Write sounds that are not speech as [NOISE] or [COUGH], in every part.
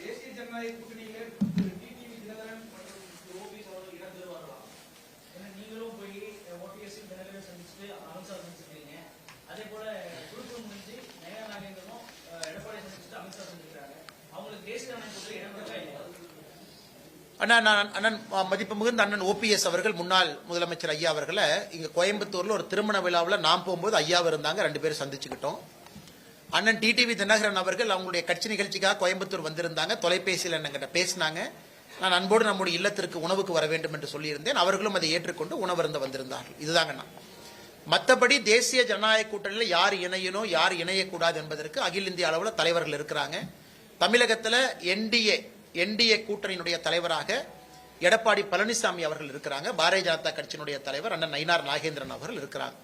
தேசிய ஜனநாயக கூட்டணியிலே டிடிவி தினகரன் மற்றும் ஓபிஎஸ் அவர்கள் இடம் பெறுவார்களா ஏன்னா நீங்களும் போய் ஓபிஎஸ் தினகரன் சந்திச்சுட்டு அமித்ஷா சந்திச்சிருக்கீங்க. அதே போல குழுக்கள் முடிஞ்சு நாகேந்திரனும் எடப்பாடி சந்திச்சுட்டு அமித்ஷா சந்திக்கிறாங்க. அவங்களுக்கு தேசிய ஜனநாயக கூட்டணி இடம் பெறவே அண்ணா நான் அண்ணன் மதிப்பு மிகுந்த அண்ணன் ஓபிஎஸ் அவர்கள் முன்னாள் முதலமைச்சர் ஐயா அவர்களை இங்க கோயம்புத்தூர்ல ஒரு திருமண விழாவில் நாம் போகும்போது ஐயாவும் இருந்தாங்க ரெண்டு பேரும் சந்திச்சுக்கிட்டோம். அண்ணன் டிடிவி தினகரன் அவர்கள் அவங்களுடைய கட்சி நிகழ்ச்சிக்காக கோயம்புத்தூர் வந்திருந்தாங்க. தொலைபேசியில் என்னங்கிட்ட பேசினாங்க. நான் அன்போடு நம்முடைய இல்லத்திற்கு உணவுக்கு வர வேண்டும் என்று சொல்லியிருந்தேன். அவர்களும் அதை ஏற்றுக்கொண்டு உணவருந்த வந்திருந்தார்கள். இதுதாங்க நான். மற்றபடி தேசிய ஜனநாயக கூட்டணியில் யார் இணையணும் யார் இணையக்கூடாது என்பதற்கு அகில இந்திய அளவில் தலைவர்கள் இருக்கிறாங்க. தமிழகத்தில் என்டிஏ என்டிஏ கூட்டணியினுடைய தலைவராக எடப்பாடி பழனிசாமி அவர்கள் இருக்கிறாங்க. பாரதிய ஜனதா கட்சியினுடைய தலைவர் அண்ணன் நயினார் நாகேந்திரன் அவர்கள் இருக்கிறாங்க.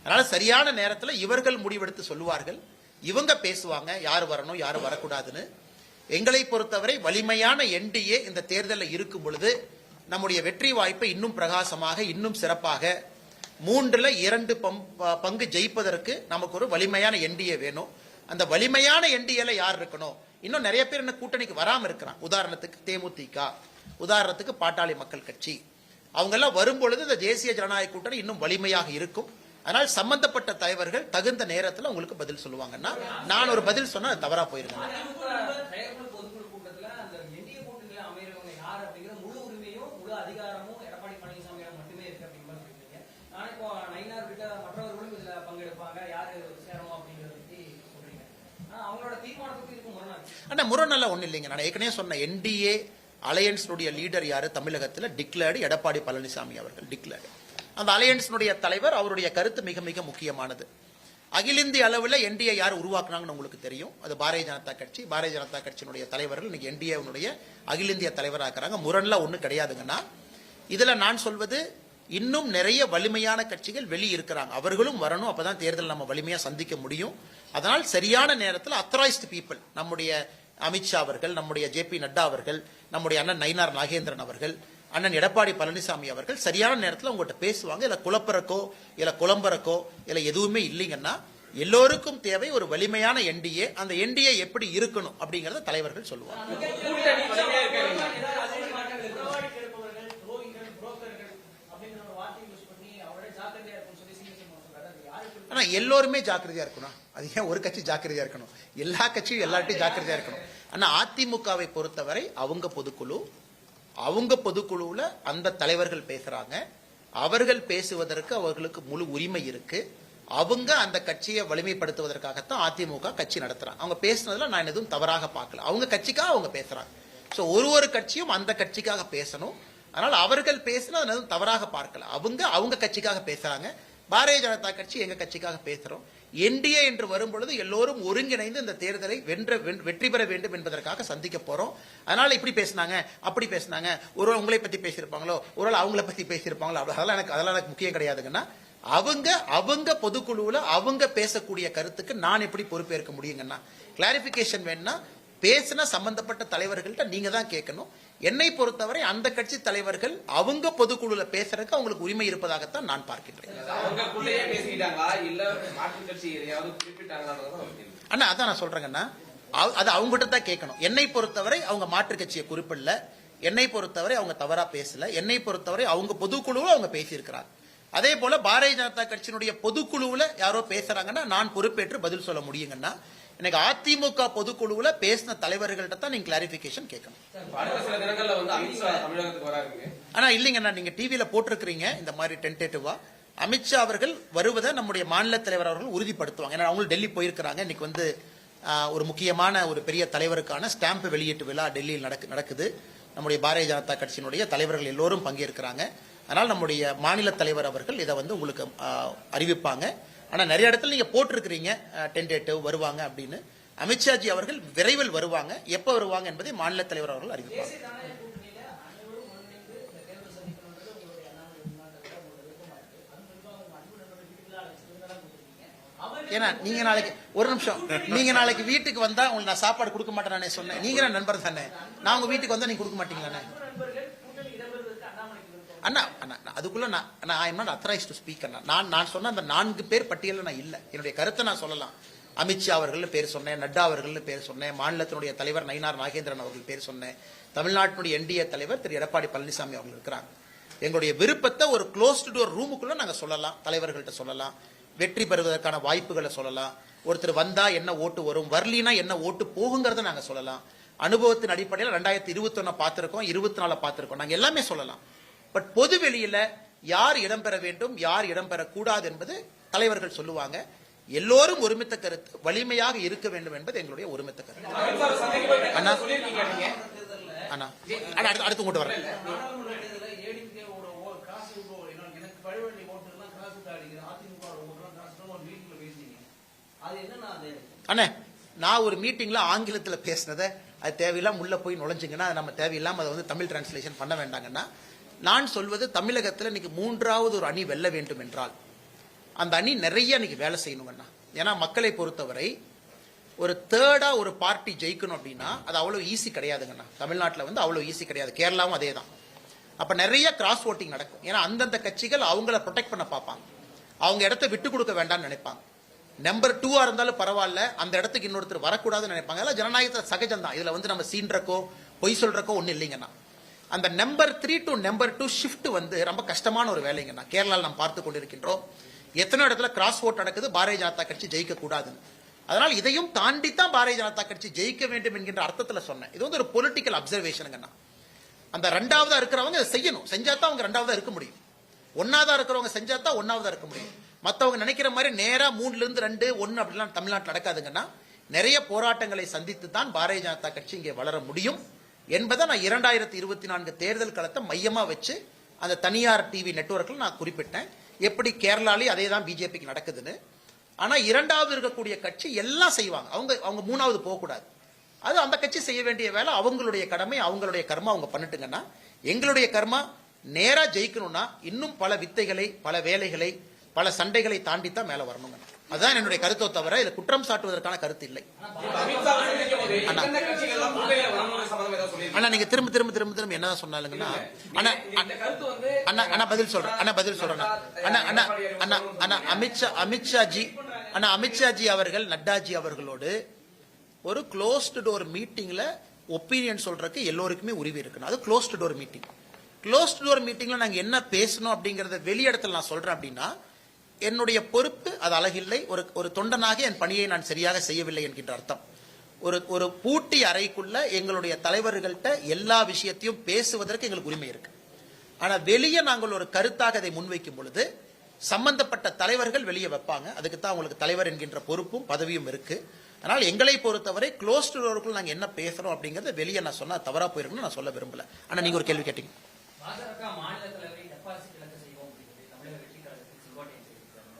அதனால சரியான நேரத்தில் இவர்கள் முடிவெடுத்து சொல்லுவார்கள். இவங்க பேசுவாங்க யார் வரணும் யார் வரக்கூடாதுன்னு. எங்களை பொறுத்தவரை வலிமையான என்டிஏ இந்த தேர்தலில் இருக்கும் பொழுது நம்முடைய வெற்றி வாய்ப்பை இன்னும் பிரகாசமாக இன்னும் சிறப்பாக மூன்றுல இரண்டு ப- பங்கு ஜெயிப்பதற்கு நமக்கு ஒரு வலிமையான என்டிஏ வேணும். அந்த வலிமையான என்டிஏல யார் இருக்கணும்? இன்னும் நிறைய பேர் என்ன கூட்டணிக்கு வராமல் இருக்கிறான். உதாரணத்துக்கு தேமுதிக உதாரணத்துக்கு பாட்டாளி மக்கள் கட்சி. அவங்கெல்லாம் வரும்பொழுது இந்த தேசிய ஜனநாயக கூட்டணி இன்னும் வலிமையாக இருக்கும். அதனால் சம்பந்தப்பட்ட தலைவர்கள் தகுந்த நேரத்தில் உங்களுக்கு பதில் சொல்லுவாங்கன்னா நான் ஒரு பதில் சொன்னா தவறா போயிருங்க. தயாரிப்பு பொதுக்குழு கூட்டத்துல அந்த என்டிஏ கூட்டணியில அமைகிறவங்க யார் அப்படிங்கிற முழு உரிமையும் முழு அதிகாரமும் எடப்பாடி பழனிசாமியிடம் மட்டுமே இருக்கு அப்படிங்கிற மாதிரி சொல்றீங்க. ஆனா இப்போ நயினார் கிட்ட மற்றவர்களும் இதுல பங்கெடுப்பாங்க யாரு சேரணும் அப்படிங்கறத பத்தி சொல்றீங்க. ஆனா அவங்களோட தீர்மானத்துக்கு இதுக்கு முரணா இருக்கு. ஆனா முரணெல்லாம் ஒண்ணு இல்லைங்க. நான் ஏற்கனவே சொன்ன என்டிஏ அலையன்ஸினுடைய லீடர் யாரு? தமிழகத்தில் டிக்ளேர்டு எடப்பாடி பழனிசாமி அவர்கள் டிக்ளேர்டு. அந்த அலையன்ஸினுடைய தலைவர் அவருடைய கருத்து மிக மிக முக்கியமானது. அகில இந்திய அளவில் என்டிஏ யார் உருவாக்குனாங்கன்னு உங்களுக்கு தெரியும். அது பாரதிய ஜனதா கட்சி. பாரதிய ஜனதா கட்சியினுடைய தலைவர்கள் இன்னைக்கு என்டிஏனுடைய அகில இந்திய தலைவராக இருக்கிறாங்க முரண்லாம் ஒன்றும் கிடையாதுங்கன்னா இதில் நான் சொல்வது இன்னும் நிறைய வலிமையான கட்சிகள் வெளியே இருக்கிறாங்க அவர்களும் வரணும். அப்பதான் தேர்தல் நம்ம வலிமையாக சந்திக்க முடியும். அதனால் சரியான நேரத்தில் அத்தரைஸ்டு பீப்புள் நம்முடைய அமித்ஷா அவர்கள் நம்முடைய ஜே பி நட்டா அவர்கள் நம்முடைய அண்ணன் நயினார் நாகேந்திரன் அவர்கள் அண்ணன் எடப்பாடி பழனிசாமி அவர்கள் சரியான நேரத்தில் உங்கள்கிட்ட பேசுவாங்க. இல்லை குழப்பறக்கோ இல்ல குழம்பறக்கோ இல்லை எதுவுமே இல்லைங்கன்னா எல்லோருக்கும் தேவை ஒரு வலிமையான என்டிஏ. அந்த என்டிஏ எப்படி இருக்கணும் அப்படிங்கறத தலைவர்கள் சொல்லுவாங்க. ஆனா எல்லோருமே ஜாக்கிரதையா இருக்கணும். அது ஏன் ஒரு கட்சி ஜாக்கிரதையா இருக்கணும்? எல்லா கட்சியும் எல்லார்ட்டையும் ஜாக்கிரதையா இருக்கணும். ஆனா அதிமுகவை பொறுத்தவரை அவங்க பொதுக்குழு அவங்க பொதுக்குழுவில் அந்த தலைவர்கள் பேசுகிறாங்க அவர்கள் பேசுவதற்கு அவர்களுக்கு முழு உரிமை இருக்கு. அவங்க அந்த கட்சியை வலிமைப்படுத்துவதற்காகத்தான் அதிமுக கட்சி நடத்துறாங்க. அவங்க பேசுனதுல நான் எதுவும் தவறாக பார்க்கல. அவங்க கட்சிக்காக அவங்க பேசுறாங்க. ஸோ ஒரு ஒரு கட்சியும் அந்த கட்சிக்காக பேசணும். அதனால் அவர்கள் பேசினா அது எதுவும் தவறாக பார்க்கல. அவங்க அவங்க கட்சிக்காக பேசுறாங்க. பாரதிய ஜனதா கட்சி எங்க கட்சிக்காக பேசுறோம். என்டிஏ என்று வரும்பொழுது எல்லோரும் ஒருங்கிணைந்து இந்த தேர்தலை வென்ற வெற்றி பெற வேண்டும் என்பதற்காக சந்திக்க போறோம். அதனால இப்படி பேசினாங்க அப்படி பேசினாங்க. ஒரு உங்களை பத்தி பேசியிருப்பாங்களோ ஒரு அவங்கள பத்தி பேசியிருப்பாங்களோ அதெல்லாம் எனக்கு அதெல்லாம் எனக்கு முக்கியம் கிடையாதுங்கன்னா அவங்க அவங்க பொதுக்குழுவில் அவங்க பேசக்கூடிய கருத்துக்கு நான் எப்படி பொறுப்பேற்க முடியுங்கன்னா கிளாரிபிகேஷன் வேணும்னா பேசின சம்பந்தப்பட்ட தலைவர்கள்ட்ட நீங்க தான் கேட்கணும். என்னை பொறுத்தவரை அந்த கட்சி தலைவர்கள் அவங்க பொதுக்குழுல பேசுறதுக்கு அவங்களுக்கு உரிமை இருப்பதாகத்தான் நான் பார்க்கின்றேன். அண்ணா அதான் நான் சொல்றேங்கண்ணா. அது அவங்ககிட்ட தான் கேட்கணும். என்னை பொறுத்தவரை அவங்க மாற்று கட்சியை குறிப்பிடல. என்னை பொறுத்தவரை அவங்க தவறா பேசல. என்னை பொறுத்தவரை அவங்க பொதுக்குழுவில் அவங்க பேசியிருக்கிறாங்க அதே போல பாரதிய ஜனதா கட்சியினுடைய பொதுக்குழுவுல யாரோ பேசுறாங்கன்னா நான் பொறுப்பேற்று பதில் சொல்ல முடியுங்கன்னா எனக்கு அதிமுக பொதுக்குழுவுல பேசின தலைவர்கள்ட்ட தான் நீங்க கிளாரிபிகேஷன் கேட்கணும். அடுத்த சில தினங்கள்ல வந்து அமித்ஷா தமிழகத்துக்கு வராருங்க. ஆனா இல்லைங்கண்ணா நீங்க டிவியில போட்டிருக்கிறீங்க இந்த மாதிரி டென்டேட்டிவா அமித்ஷா அவர்கள் வருவதை நம்முடைய மாநில தலைவர் அவர்கள் உறுதிப்படுத்துவாங்க. ஏன்னா அவங்களும் டெல்லி போயிருக்கிறாங்க. இன்னைக்கு வந்து ஒரு முக்கியமான ஒரு பெரிய தலைவருக்கான ஸ்டாம்ப் வெளியீட்டு விழா டெல்லியில் நடக்கு நடக்குது. நம்முடைய பாரதிய ஜனதா கட்சியினுடைய தலைவர்கள் எல்லோரும் பங்கேற்கிறாங்க. அதனால் நம்முடைய மாநில தலைவர் அவர்கள் இதை வந்து உங்களுக்கு அறிவிப்பாங்க. ஆனால் நிறைய இடத்துல நீங்க போட்டிருக்கிறீங்க டென்டேட்டிவ் வருவாங்க அப்படின்னு. அமித்ஷாஜி அவர்கள் விரைவில் வருவாங்க. எப்போ வருவாங்க என்பதை மாநில தலைவர் அவர்கள் அறிவிப்பாங்க. ஏன்னா நீங்க நாளைக்கு ஒரு நிமிஷம். நீங்க நாளைக்கு வீட்டுக்கு வந்தா உங்களுக்கு நான் சாப்பாடு கொடுக்க மாட்டேன் சொன்னேன். நீங்க நண்பர் தானே. நான் உங்க வீட்டுக்கு வந்தா நீங்க கொடுக்க மாட்டீங்களாண்ணே நண்பர்கள் கூட்டணி இடம்பெறுவதற்கு அண்ணாமலைக்கு விருப்பம் அண்ணா அண்ணா நான் அதுக்குள்ள நான் நான் I am not authorised to speak அண்ணா. நான் நான் சொன்ன அந்த நான்கு பேர் பட்டியலில் நான் இல்லை. என்னுடைய கருத்தை நான் சொல்லலாம். அமித்ஷா அவர்கள் பேர் சொன்னேன் நட்டா அவர்கள் பேர் சொன்னேன் மாநிலத்தினுடைய தலைவர் நயினார் நாகேந்திரன் அவர்கள் பேர் சொன்னேன் தமிழ்நாட்டினுடைய என்டிஏ தலைவர் திரு எடப்பாடி பழனிசாமி அவர்கள் இருக்கிறாங்க எங்களுடைய விருப்பத்தை ஒரு க்ளோஸ்டு டோர் ரூமுக்குள்ள நாங்கள் சொல்லலாம் தலைவர்கள்ட்ட சொல்லலாம் வெற்றி பெறுவதற்கான வாய்ப்புகளை சொல்லலாம். ஒருத்தர் வந்தா என்ன ஓட்டு வரும் வரலினா என்ன ஓட்டு போகுங்கிறத நாங்கள் சொல்லலாம். அனுபவத்தின் அடிப்படையில் ரெண்டாயிரத்தி இருபத்தொன்னு பார்த்துருக்கோம் இருபத்தி நாலு பார்த்துருக்கோம். நாங்கள் எல்லாமே சொல்லலாம். பட் பொது வெளியில யார் இடம்பெற வேண்டும் யார் இடம்பெறக்கூடாது என்பது தலைவர்கள் சொல்லுவாங்க. எல்லோரும் ஒருமித்த கருத்து வலிமையாக இருக்க வேண்டும் என்பது எங்களுடைய ஒருமித்த கருத்து. அண்ணா. அண்ணா. அடுத்து அடுத்து கொண்டு வரேன். அண்ணே நான் ஒரு மீட்டிங்ல ஆங்கிலத்துல பேசினதை அது தேவையில்லாம உள்ள போய் நுழைஞ்சிங்கன்னா நம்ம தேவையில்லாம அதை வந்து தமிழ் டிரான்ஸ்லேஷன் பண்ண வேண்டாங்கன்னா நான் சொல்வது தமிழகத்தில் இன்னைக்கு மூன்றாவது ஒரு அணி வெல்ல வேண்டும் என்றால். அந்த அணி நிறைய இன்னைக்கு வேலை செய்யணுங்கண்ணா ஏன்னா மக்களை பொறுத்தவரை ஒரு தேர்டா ஒரு பார்ட்டி ஜெயிக்கணும் அப்படின்னா அது அவ்வளோ ஈஸி கிடையாதுங்கண்ணா தமிழ்நாட்டில் வந்து அவ்வளோ ஈஸி கிடையாது. கேரளாவும் அதே தான் அப்போ நிறைய கிராஸ் ஓட்டிங் நடக்கும். ஏன்னா அந்தந்த கட்சிகள் அவங்கள ப்ரொடெக்ட் பண்ண பார்ப்பாங்க. அவங்க இடத்த விட்டு கொடுக்க வேண்டாம்னு நினைப்பாங்க. நம்பர் டூவா இருந்தாலும் பரவாயில்ல. அந்த இடத்துக்கு இன்னொருத்தர் வரக்கூடாதுன்னு நினைப்பாங்க. அதெல்லாம் ஜனநாயகத்தில் சகஜம் தான் இதில் வந்து நம்ம சீன்றக்கோ பொய் சொல்றக்கோ ஒன்றும் இல்லைங்கண்ணா அந்த number three to number two shift வந்து ரொம்ப கஷ்டமான ஒரு வேலைங்கண்ணா கேரளாவில் நாம் பார்த்து கொண்டிருக்கின்றோம். எத்தனை இடத்துல கிராஸ் ஓட் நடக்குது. பாரதிய ஜனதா கட்சி ஜெயிக்க கூடாதுன்னு. அதனால் இதையும் தாண்டி தான் பாரதிய ஜனதா கட்சி ஜெயிக்க வேண்டும் என்கின்ற அர்த்தத்தில் சொன்னேன். இது வந்து ஒரு பொலிட்டிக்கல் அப்சர்வேஷனுங்கண்ணா அந்த ரெண்டாவதா இருக்கிறவங்க இதை செய்யணும். செஞ்சா தான் அவங்க ரெண்டாவதா இருக்க முடியும். ஒன்னாவதா இருக்கிறவங்க செஞ்சா தான் ஒன்னாவதா இருக்க முடியும். மற்றவங்க நினைக்கிற மாதிரி நேராக மூணுல இருந்து ரெண்டு ஒன்று அப்படிலாம் தமிழ்நாட்டில் நடக்காதுங்கன்னா நிறைய போராட்டங்களை சந்தித்து தான் பாரதிய ஜனதா கட்சி இங்கே வளர முடியும். என்பதை நான் இரண்டாயிரத்தி இருபத்தி நான்கு தேர்தல் களத்தை மையமாக வச்சு அந்த தனியார் டிவி நெட்வொர்க்கில் நான் குறிப்பிட்டேன். எப்படி கேரளாலேயும் அதே தான் பிஜேபிக்கு நடக்குதுன்னு. ஆனால் இரண்டாவது இருக்கக்கூடிய கட்சி எல்லாம் செய்வாங்க. அவங்க அவங்க மூணாவது போகக்கூடாது. அது அந்த கட்சி செய்ய வேண்டிய வேலை அவங்களுடைய கடமை அவங்களுடைய கர்மா அவங்க பண்ணிட்டுங்கன்னா எங்களுடைய கர்மா நேராக ஜெயிக்கணும்னா இன்னும் பல வித்தைகளை பல வேலைகளை பல சண்டைகளை தாண்டி தான் மேலே வரணுங்க. அதுதான் என்னுடைய கருத்தை தவிர இதை குற்றம் சாட்டுவதற்கான கருத்து இல்லை. அண்ணா நீங்க திரும்ப திரும்ப திரும்ப திரும்ப என்னதான் சொன்னாலுங்கன்னா வந்து அண்ணா அண்ணா பதில் சொல்றேன் அண்ணா பதில் சொல்றேன் அண்ணா. அண்ணா அண்ணா அண்ணா அமித்ஷா அமித்ஷாஜி அண்ணா அமித்ஷாஜி அவர்கள் நட்டாஜி அவர்களோடு ஒரு க்ளோஸ்டு டோர் மீட்டிங்ல ஒப்பீனியன் சொல்றதுக்கு எல்லோருக்குமே உரிமை இருக்கு அது closed door meeting closed door மீட்டிங்ல நாங்க என்ன பேசணும் அப்படிங்கறத வெளியிடத்துல நான் சொல்றேன் அப்படின்னா என்னுடைய பொறுப்பு அது அழகில்லை ஒரு ஒரு தொண்டனாக என் பணியை நான் சரியாக செய்யவில்லை என்கின்ற அர்த்தம். ஒரு ஒரு பூட்டி அறைக்குள்ள எங்களுடைய தலைவர்கள்ட்ட எல்லா விஷயத்தையும் பேசுவதற்கு எங்களுக்கு உரிமை இருக்கு. ஆனா வெளியே நாங்கள் ஒரு கருத்தாக அதை முன்வைக்கும் பொழுது சம்பந்தப்பட்ட தலைவர்கள் வெளியே வைப்பாங்க. அதுக்கு தான் உங்களுக்கு தலைவர் என்கின்ற பொறுப்பும் பதவியும் இருக்கு. அதனால் எங்களை பொறுத்தவரை க்ளோஸ் டோருக்குள்ள நாங்கள் என்ன பேசுறோம் அப்படிங்கறத வெளியே நான் சொன்னா தவறா போயிருக்குன்னு நான் சொல்ல விரும்பல. ஆனா நீங்க ஒரு கேள்வி கேட்டீங்க பாஜக மாநில தலைவரை டெபாசிட் இழக்க செய்வோம் அப்படிங்கிறது தமிழக வெற்றி கழகத்தில் செங்கோட்டையன் தெரிவித்தார்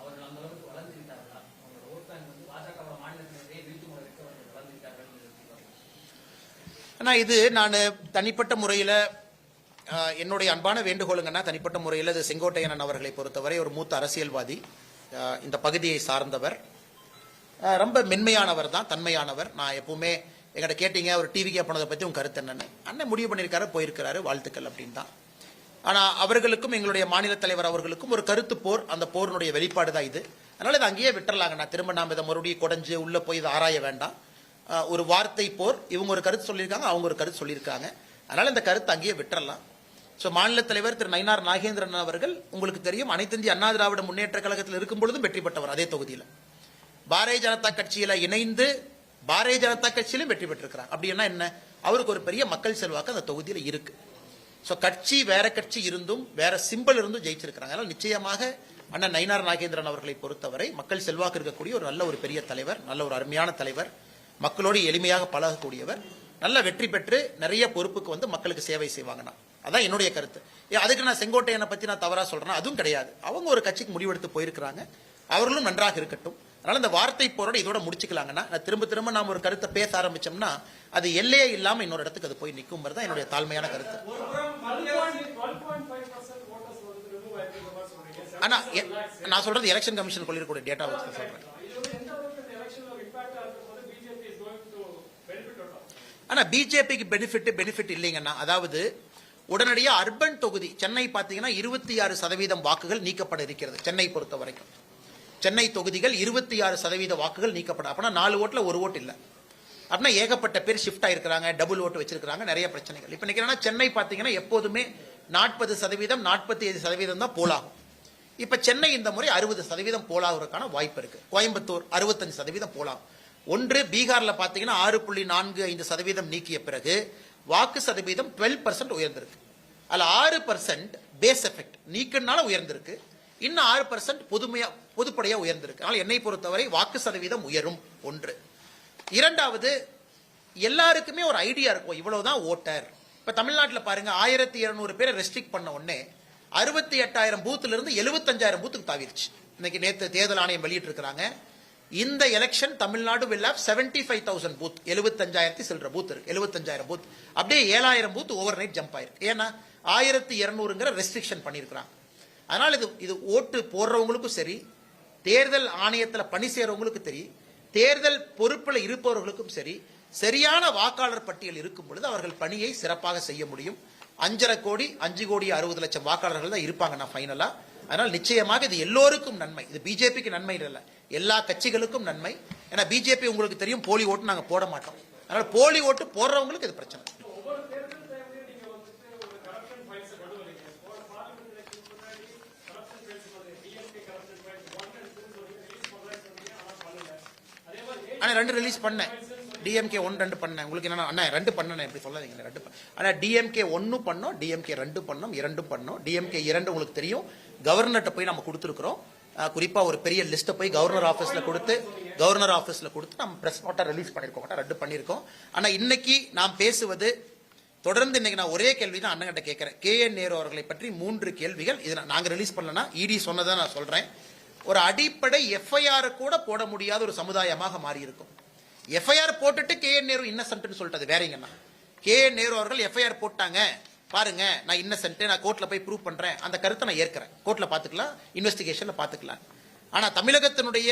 அவர்கள் அந்த அளவுக்கு வளர்ந்துவிட்டார்களா அவங்களோட ஓட் பேங்க் வந்து பாஜக மாநில தலைவரை வீழ்த்து முறைக்கு அவர்கள் வளர்ந்துவிட்டார்கள் என்று ஆனால் இது நான் தனிப்பட்ட முறையில் என்னுடைய அன்பான வேண்டுகோளுங்கன்னா தனிப்பட்ட முறையில் இது செங்கோட்டையன் அவர்களை பொறுத்தவரை ஒரு மூத்த அரசியல்வாதி இந்த பகுதியை சார்ந்தவர். ரொம்ப மென்மையானவர் தான் தன்மையானவர். நான் எப்பவுமே எங்கிட்ட கேட்டீங்க ஒரு டிவிக்கே போனதை பற்றி உங்கள் கருத்து என்னென்னு. அண்ணன் முடிவு பண்ணியிருக்காரு போயிருக்கிறாரு வாழ்த்துக்கள் அப்படின்னு தான். ஆனால் அவர்களுக்கும் எங்களுடைய மாநில தலைவர் அவர்களுக்கும் ஒரு கருத்து போர் அந்த போரினுடைய வெளிப்பாடு தான் இது. அதனால் இதை அங்கேயே விட்டுறலாங்க நான் திரும்ப நாம் இதை மறுபடியும் குடஞ்சு உள்ளே போய் இதை ஆராய வேண்டாம். ஒரு வார்த்தை போர். இவங்க ஒரு கருத்து சொல்லியிருக்காங்க அவங்க ஒரு கருத்து சொல்லியிருக்காங்க. அதனால இந்த கருத்து அங்கேயே விட்டுறலாம். ஸோ மாநில தலைவர் திரு நயினார் நாகேந்திரன் அவர்கள் உங்களுக்கு தெரியும் அனைத்திந்திய அண்ணா திராவிட முன்னேற்ற கழகத்தில் இருக்கும் பொழுதும் வெற்றி பெற்றவர் அதே தொகுதியில். பாரதிய ஜனதா கட்சியில இணைந்து பாரதிய ஜனதா கட்சியிலும் வெற்றி பெற்றிருக்கிறார். அப்படின்னா என்ன அவருக்கு ஒரு பெரிய மக்கள் செல்வாக்கு அந்த தொகுதியில் இருக்கு. ஸோ கட்சி வேற கட்சி இருந்தும் வேற சிம்பிள் இருந்தும் ஜெயிச்சிருக்கிறாங்க. அதனால் நிச்சயமாக அண்ணன் நயினார் நாகேந்திரன் அவர்களை பொறுத்தவரை மக்கள் செல்வாக்கு இருக்கக்கூடிய ஒரு நல்ல ஒரு பெரிய தலைவர் நல்ல ஒரு அருமையான தலைவர். மக்களோடு எளிமையாக பழகக்கூடியவர் நல்ல வெற்றி பெற்று நிறைய பொறுப்புக்கு வந்து மக்களுக்கு சேவை செய்வாங்கண்ணா அதான் என்னுடைய கருத்து ஏ, அதுக்கு நான் செங்கோட்டையனை பற்றி நான் தவறாக சொல்கிறேன் அதுவும் கிடையாது அவங்க ஒரு கட்சிக்கு முடிவெடுத்து போயிருக்கிறாங்க அவர்களும் நன்றாக இருக்கட்டும் அதனால் இந்த வார்த்தை போரோட இதோட முடிச்சுக்கலாங்கன்னா திரும்ப திரும்ப நாம் ஒரு கருத்தை பேச ஆரம்பிச்சோம்னா அது எல்லையே இல்லாமல் இன்னொரு இடத்துக்கு அது போய் நிற்கும் தான் என்னுடைய தாழ்மையான கருத்து ஆனால் நான் சொல்றது எலெக்ஷன் கமிஷன் கொள்ளிருக்கூடிய டேட்டா வச்சு சொல்றேன் ஆனா பிஜேபிக்கு பெனிஃபிட் பெனிஃபிட் இல்லைங்கன்னா அதாவது உடனடியாக அர்பன் தொகுதி சென்னை பார்த்தீங்கன்னா இருபத்தி ஆறு சதவீதம் வாக்குகள் நீக்கப்பட இருக்கிறது சென்னை பொறுத்த வரைக்கும். சென்னை தொகுதிகள் இருபத்தி ஆறு சதவீத வாக்குகள் நீக்கப்பட அப்படின்னா நாலு ஓட்டில் ஒரு ஓட்டு இல்லை. அப்படின்னா ஏகப்பட்ட பேர் ஷிஃப்ட் ஆயிருக்கிறாங்க டபுள் ஓட்டு வச்சிருக்கிறாங்க நிறைய பிரச்சனைகள். இப்போ நினைக்கிறேன்னா சென்னை பார்த்தீங்கன்னா எப்போதுமே நாற்பது சதவீதம் நாற்பத்தி ஐந்து சதவீதம் தான் போலாகும். இப்போ சென்னை இந்த முறை அறுபது சதவீதம் போலாகிறதுக்கான வாய்ப்பு இருக்கு. கோயம்புத்தூர் அறுபத்தஞ்சு சதவீதம் போலாகும். ஒன்று பீகாரில் பார்த்தீங்கன்னா ஆறு புள்ளி நான்கு ஐந்து சதவீதம் நீக்கிய பிறகு வாக்கு சதவீதம் டுவெல் பர்சன்ட் உயர்ந்திருக்கு. அதில் ஆறு பர்சன்ட் பேஸ் எஃபெக்ட் நீக்கினால உயர்ந்திருக்கு. இன்னும் ஆறு பர்சன்ட் பொதுமையா பொதுப்படையாக உயர்ந்திருக்கு. அதனால் என்னை பொறுத்தவரை வாக்கு சதவீதம் உயரும். ஒன்று. இரண்டாவது எல்லாருக்குமே ஒரு ஐடியா இருக்கும். இவ்வளவுதான் ஓட்டர். இப்போ தமிழ்நாட்டில் பாருங்க ஆயிரத்தி இருநூறு பேரை ரெஸ்ட்ரிக்ட் பண்ண உடனே அறுபத்தி எட்டாயிரம் பூத்துல இருந்து எழுபத்தஞ்சாயிரம் பூத்துக்கு தாவிருச்சு. இன்னைக்கு நேற்று தேர்தல் ஆணையம் வெளியிட்டு இருக்காங்க இந்த election Tamil Nadu will have seventy five thousand booth எழுபத்தஞ்சாயிரத்தி சில்லற பூத் இருக்கு. எழுபத்தஞ்சாயிரம் பூத் அப்படியே ஏழாயிரம் பூத் ஓவர் நைட் ஜம்ப் ஆயிருக்கு. ஏன்னா ஆயிரத்தி இரநூறுங்கிற ரெஸ்ட்ரிக்ஷன் பண்ணியிருக்கிறாங்க அதனால் இது இது ஓட்டு போடுறவங்களுக்கும் சரி தேர்தல் ஆணையத்தில் பணி செய்கிறவங்களுக்கும் சரி தேர்தல் பொறுப்பில் இருப்பவர்களுக்கும் சரி சரியான வாக்காளர் பட்டியல் இருக்கும் பொழுது அவர்கள் பணியை சிறப்பாக செய்ய முடியும். அஞ்சரை கோடி அஞ்சு கோடி அறுபது லட்சம் வாக்காளர்கள் தான் இருப்பாங்க நான் ஃபைனலாக அதனால் நிச்சயமாக இது எல்லோருக்கும் நன்மை. இது பிஜேபிக்கு நன்மை இல்லை. எல்லா கட்சிகளுக்கும் நன்மை. ஏன்னா பிஜேபி உங்களுக்கு தெரியும் போலி ஓட்டு நாங்க போட மாட்டோம். அதனால போலி ஓட்டு போடுறவங்களுக்கு இது பிரச்சனை. ஆனால் ரெண்டு ரிலீஸ் பண்ணேன். டிஎம்கே ஒன் ரெண்டு பண்ணேன். உங்களுக்கு என்ன அண்ணா ரெண்டு பண்ணேன் இப்படி சொல்லாதீங்க. ரெண்டு பண்ண- டிஎம்கே ஒன்று பண்ணோம் டிஎம்கே ரெண்டு பண்ணோம் இரண்டும் பண்ணோம். டிஎம்கே இரண்டு உங்களுக்கு தெரியும். கவர்னர்கிட்ட போய் நம்ம கொடுத்துருக்குறோம். குறிப்பாக ஒரு பெரிய லிஸ்ட்டை போய் கவர்னர் ஆஃபீஸில் கொடுத்து கவர்னர் ஆஃபீஸில் கொடுத்து நம்ம ப்ரெஸ் நோட்டை ரிலீஸ் பண்ணியிருக்கோம். மாட்டோம், பண்ணியிருக்கோம். ஆனால் இன்னைக்கு நாம் பேசுவது தொடர்ந்து இன்னைக்கு நான் ஒரே கேள்வி தான் அண்ணங்கிட்ட கேட்கிறேன். கே என் நேரு அவர்களை பற்றி மூன்று கேள்விகள். இதை நான் ரிலீஸ் பண்ணலன்னா இடி சொன்னதை நான் சொல்கிறேன் ஒரு அடிப்படை எஃப்ஐஆர் கூட போட முடியாத ஒரு சமுதாயமாக மாறி இருக்கும் எஃப்ஐஆர் போட்டுட்டு கே என் நேரு இன்னசென்ட்னு சொல்லிட்டது. வேறீங்கன்னா கே என் நேரு அவர்கள் எஃப்ஐஆர் போட்டாங்க. பாருங்க நான் இன்னசென்ட் நான் கோர்ட்ல போய் ப்ரூவ் பண்றேன். அந்த கருத்தை நான் ஏற்கிறேன். கோர்ட்ல பாத்துக்கலாம் இன்வெஸ்டிகேஷன்ல பாத்துக்கலாம் ஆனா தமிழகத்தினுடைய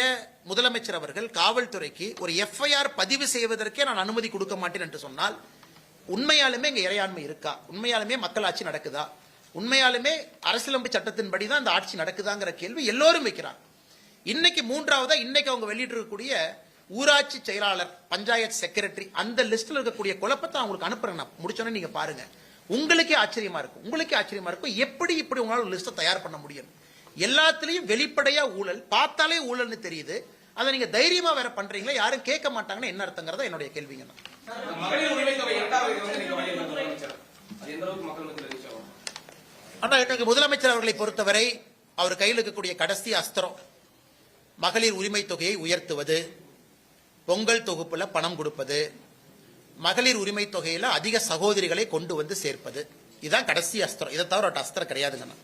முதலமைச்சர் அவர்கள் காவல்துறைக்கு ஒரு எஃப்ஐஆர் பதிவு செய்வதற்கே நான் அனுமதி கொடுக்க மாட்டேன் என்று சொன்னால் உண்மையாலுமே இங்க இறையாண்மை இருக்கா? உண்மையாலுமே மக்களாட்சி நடக்குதா? உண்மையாலுமே அரசியலமைப்பு சட்டத்தின்படி தான் இந்த ஆட்சி நடக்குதாங்கிற கேள்வி எல்லோரும் வைக்கிறாங்க. இன்னைக்கு மூன்றாவதா இன்னைக்கு அவங்க வெளியிட்டிருக்கக்கூடிய ஊராட்சி செயலாளர் பஞ்சாயத்து செக்ரட்டரி அந்த லிஸ்ட்ல இருக்கக்கூடிய குழப்பத்தை அவங்களுக்கு அனுப்புறேன். நான் முடிச்சோன்னே நீங்க பாருங்க. உங்களுக்கே ஆச்சரியமா இருக்கும். உங்களுக்கே ஆச்சரியமா இருக்கும். எப்படி இப்படி உங்களால லிஸ்ட்டை தயார் பண்ண முடியும்? எல்லாத்துலயும் வெளிப்படையா ஊழல் பார்த்தாலே ஊழல்னு தெரியுது. அதை நீங்க தைரியமா வேற பண்றீங்களா? யாரும் கேட்க மாட்டாங்கன்னா என்ன அர்த்தங்கிறதா என்னுடைய கேள்விங்க ஆனா இன்னைக்கு முதலமைச்சர் அவர்களை பொறுத்தவரை அவர் கையில் இருக்கக்கூடிய கடைசி அஸ்திரம் மகளிர் உரிமை தொகையை உயர்த்துவது பொங்கல் தொகுப்புல பணம் கொடுப்பது மகளிர் உரிமை தொகையில அதிக சகோதரிகளை கொண்டு வந்து சேர்ப்பது. இதுதான் கடைசி அஸ்திரம். இதை தவிர அஸ்திரம் கிடையாதுங்கண்ணா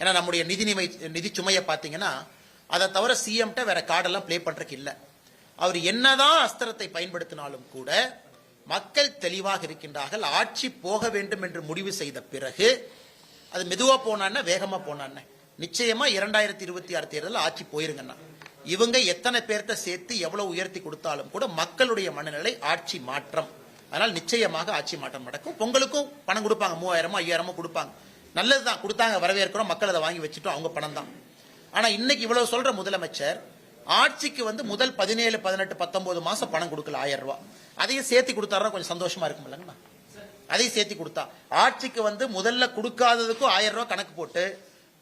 ஏன்னா நம்முடைய நிதி நிமை நிதி சுமையை பார்த்தீங்கன்னா அதை தவிர சிஎம்கிட்ட வேற கார்டெல்லாம் ப்ளே பண்றதுக்கு இல்லை. அவர் என்னதான் அஸ்திரத்தை பயன்படுத்தினாலும் கூட மக்கள் தெளிவாக இருக்கின்றார்கள். ஆட்சி போக வேண்டும் என்று முடிவு செய்த பிறகு அது மெதுவா போனான்னு வேகமா போனான்னு நிச்சயமா இரண்டாயிரத்தி இருபத்தி ஆறு தேர்தலில் ஆட்சி போயிருங்கண்ணா இவங்க எத்தனை பேர்த்த சேர்த்து எவ்வளவு உயர்த்தி கொடுத்தாலும் கூட மக்களுடைய மனநிலை ஆட்சி மாற்றம். அதனால் நிச்சயமாக ஆட்சி மாற்றம் நடக்கும். பொங்கலுக்கும் பணம் கொடுப்பாங்க. மூவாயிரமோ ஐயாயிரமோ கொடுப்பாங்க. நல்லது தான் கொடுத்தாங்க வரவேற்கிறோம். மக்கள் அதை வாங்கி வச்சுட்டோம். அவங்க பணம் தான் ஆனால் இன்னைக்கு இவ்வளவு சொல்ற முதலமைச்சர் ஆட்சிக்கு வந்து முதல் பதினேழு பதினெட்டு பத்தொன்பது மாசம் பணம் கொடுக்கல ஆயிரம் ரூபாய் அதையும் சேர்த்து கொடுத்தாருன்னா கொஞ்சம் சந்தோஷமா இருக்கும் இல்லைங்கண்ணா அதையும் சேர்த்து கொடுத்தா. ஆட்சிக்கு வந்து முதல்ல கொடுக்காததுக்கும் ஆயிரம் ரூபாய் கணக்கு போட்டு